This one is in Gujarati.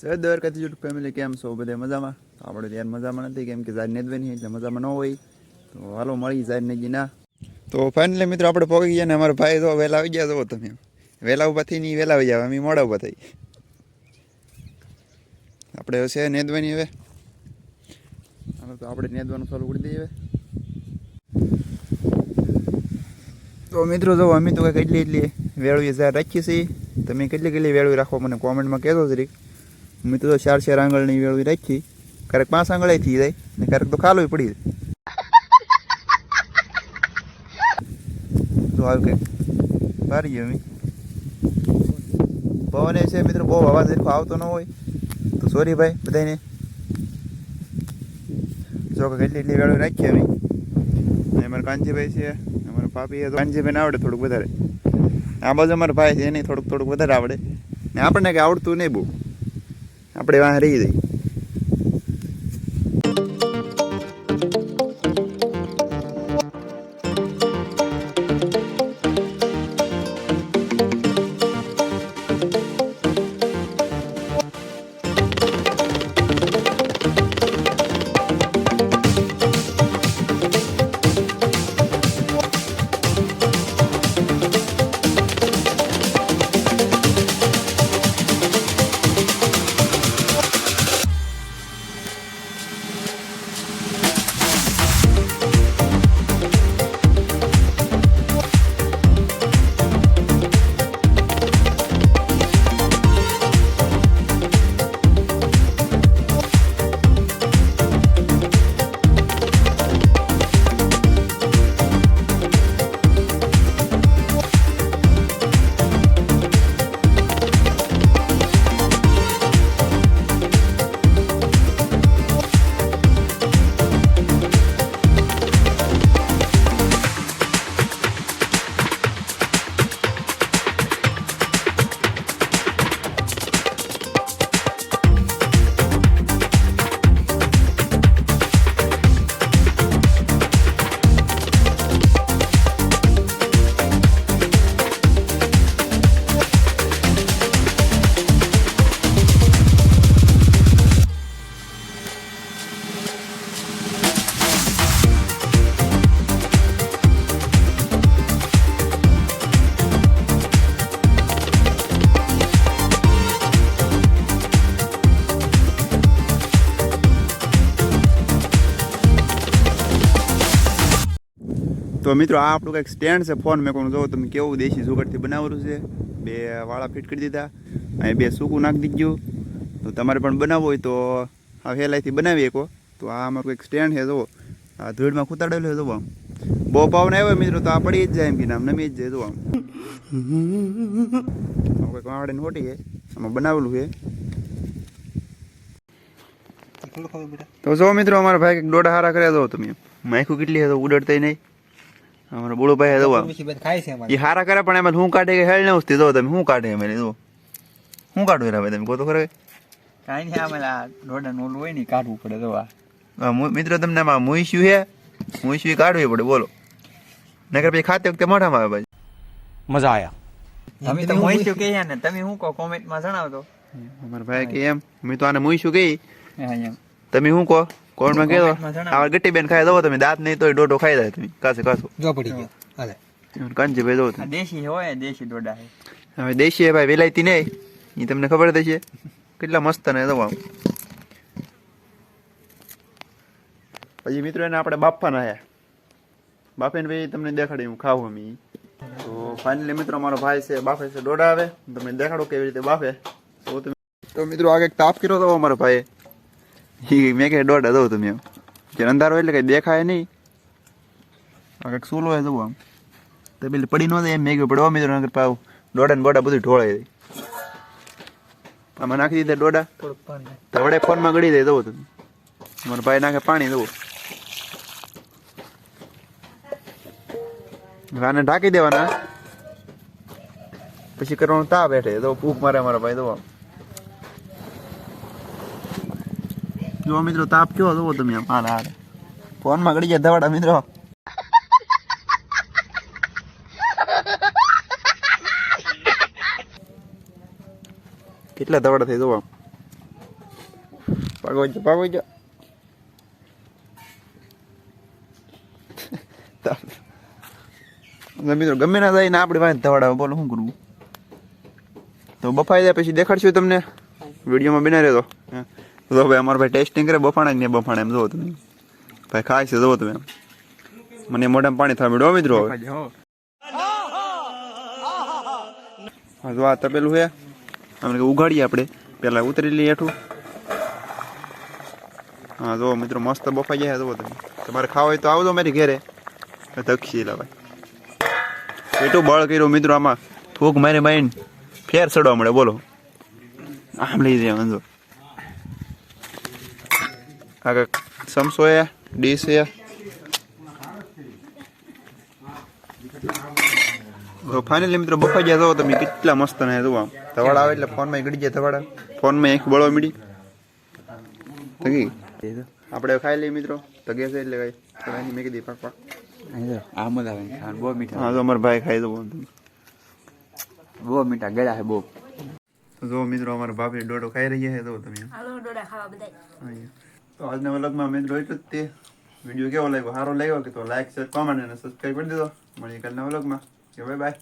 જય દ્વારકાથી યુટ્યુબ ફેમિલી કેમ છો? બધે મજામાં? તો આપણે ત્યારે યાર મજામાં નથી, કેમ કે ઝાડ નેદવાની એટલે મજામાં ન હોય. તો હાલો મળી ઝાડ નેજી ના તો ફાઇનલી મિત્રો આપણે પહોંચી ગયા ને અમારા ભાઈ તો વહેલા આવી ગયા છો તમે. વહેલા ઊભા થઈ નહીં વહેલા આવી જાવ અમે મોડા ઊભા થઈ. આપણે છે નેદવાની હવે. હાલો, તો આપણે નેદવાનું ચાલુ કરી દઈએ હવે. તો મિત્રો જો અમે તો કંઈક એટલી એટલી વેળવી ઝાડ રાખીએ છીએ. તમે કેટલી કેટલી વેળવી રાખો, મને કોમેન્ટમાં કહેજો જરીક. મેં તો ચાર ચાર આંગળની વેળવી રાખી. ક્યારેક પાંચ આંગળે થઈ જાય, ને ક્યારેક તો ખાલો પડી જાય. તો આવ્યું કંઈક ભારી ગયો પવન એ છે મિત્રો, બહુ અવાજ દેખો આવતો ન હોય. તો સોરી ભાઈ બધાને જો કે કેટલી એટલી વેળવી રાખીએ અમે. ને અમારા કાંજીભાઈ છે, અમારા પાપી કાંજીભાઈને આવડે થોડુંક વધારે. આ બાજુ અમારા ભાઈ છે, એને થોડુંક થોડુંક વધારે આવડે. ને આપણને કંઈ આવડતું નહીં બહુ. આપણે વાહ રહી જઈએ તો મિત્રો, આ આપણું કંઈક સ્ટેન્ડ છે ફોન મેં કોણ જોવો તમે કેવું દેશી સુગરથી બનાવેલું છે, બે વાળા ફિટ કરી દીધા, અહીં બે સૂકું નાખી દીધું. તો તમારે પણ બનાવવું હોય તો આ હેલાઈથી બનાવી શકો તો આ અમારું કંઈક સ્ટેન્ડ છે, જુઓ. આ ધૂળમાં ખૂતાડેલું છે, જુઓ. આમ બહુ પાવને આવ્યો મિત્રો, તો આ પડી જ જાય એમ કે નામ, નમી જ જાય, જુઓ. આમ કંઈક વાવડીને ખોટી છે આમાં બનાવેલું છે. તો જો મિત્રો, અમારા ભાઈ દોઢ હારા કર્યા દો તમે. માયખું કેટલી તો ઉડડતા નહીં. અમારો બુડો ભાઈ દવા ખાય છે એ હારા કરે પણ એમાં હું કાઢે કે હેળ ને ઉસ્તી. દો તમે હું કાઢે એમ? દો હું કાઢું એના ભાઈ તમે? કહો તો ખરે કાંઈ નહીં આમેલા ડોડા નોલું હોય ને કાઢવું પડે દવા મિત્રો તમને આમાં મુઈશું હે? મુઈશું કાઢવી પડે બોલો. નકર પછી ખાતે વખતે મોઢામાં આવે ભાઈ. મજા આયા. તમે તો મુઈશું કે ને તમે હું કહો કોમેન્ટમાં જણાવતો અમારા ભાઈ કે એમ મેં તો આને મુઈશું કે તમે હું કહો? કોમેન્ટમાં માં કોમેન્ટમાં આ ગટ્ટી બેન ખાઈ દો તમે દાંત નહીં તો દોઢો ખાઈ જાય તમે. કાસે કાસો. જો પડી ગયો. હાલે. કંજી ભાઈ દો દેશી હોય દેશી દોડા હવે દેશી ભાઈ વેલાયતી નહીં. એ તમને ખબર દેશે કેટલા મસ્ત ને દો પછી મિત્રો એને આપણે બાફવાના છે બાફીને ભાઈ તમને દેખાડી હું ખાવું અમે તો ફાઇનલી મિત્રો મારો ભાઈ છે બાફે છે દોડા આવે. તમને દેખાડો કેવી રીતે બાફે. તો તમે મિત્રો આગળ તાપ કર્યો હતો અમારો ભાઈ ઈ મેં કે દોડા દઉં તમે એમ કે અંધારો એટલે કઈ દેખાય નહીં. આ કંઈક સૂલો હોય જવું આમ. તો પેલી પડી ન જાય એમ મેં પડવા મિત્રો નગર પાવ દોડા ને બોડા બધું ઢોળાઈ જાય. આમાં નાખી દીધા દોડા. તો વડે ફોનમાં ગળી દે દઉં તમે. મારા ભાઈ નાખે પાણી દઉં આને ઢાંકી દેવાના. પછી કરવાનું તા બેઠે તો ફૂક મારે મારા ભાઈ દો જો મિત્રો તાપ કેવો જોવો તમે મારા હાલ ફોનમાં ગળી જાય દવાડા મિત્રો. કેટલા દવાડા થઈ જોવા પાગો જો પાગો જો. મિત્રો ગમે ના થાય ને આપણે પાસે ધવાડા બોલો શું કરવું? તો બફાઈ જાય પછી દેખાડશું તમને. વિડીયોમાં બિના રહેતો હા. તો ભાઈ અમારો ભાઈ ટેસ્ટિંગ કરે બફાણા ને બફાણા એમ જોવો તમે. ભાઈ ખાય છે જોવો તમે મને મોઢામાં પાણી થવા મળ્યું મિત્રો હવે. હા. જો આ તપેલું છે. અમે ઉઘાડીએ આપણે. પેલા ઉતરી લઈએ હેઠું. હા જો મિત્રો મસ્ત બફાઈ જાય જોવો તમે. તમારે ખાવા હોય તો આવજો મારી ઘેરે. તક્ષી ભાઈ. એટલું બળ કર્યું મિત્રો આમાં. ફૂક મારી મારીને ફેર ચડવા મળે બોલો. આમ લઈ જાય વાંધો આગળ સમસો છે ડીશ છે તો ફાઇનલી મિત્રો બફાઈ ગયા તો તમે કેટલા મસ્ત ને જોવા ધવાડા આવે એટલે ફોનમાં ગળી જાય ધવાડા. ફોનમાં એક બળવા મળી તગી આપણે ખાઈ લઈએ મિત્રો. તગે છે એટલે કઈ થોડા મેં કીધી પાક પાક આ મજા આવે બહુ મીઠા. હા તો અમારા ભાઈ ખાઈ દો બહુ મીઠા ગળા છે બહુ. તો જો મિત્રો અમારા ભાભી ડોડો ખાઈ રહ્યા છે તો તમે. હાલો ડોડા ખાવા બધા. તો આજના વ્લોગમાં અમે જ તે. વીડિયો કેવો લાગ્યો? સારો લાગ્યો કે તો લાઈક શેર કોમેન્ટ અને સબસ્ક્રાઈબ કરી દીધો. મળીએ કાલના વ્લોગમાં. કે બાય બાય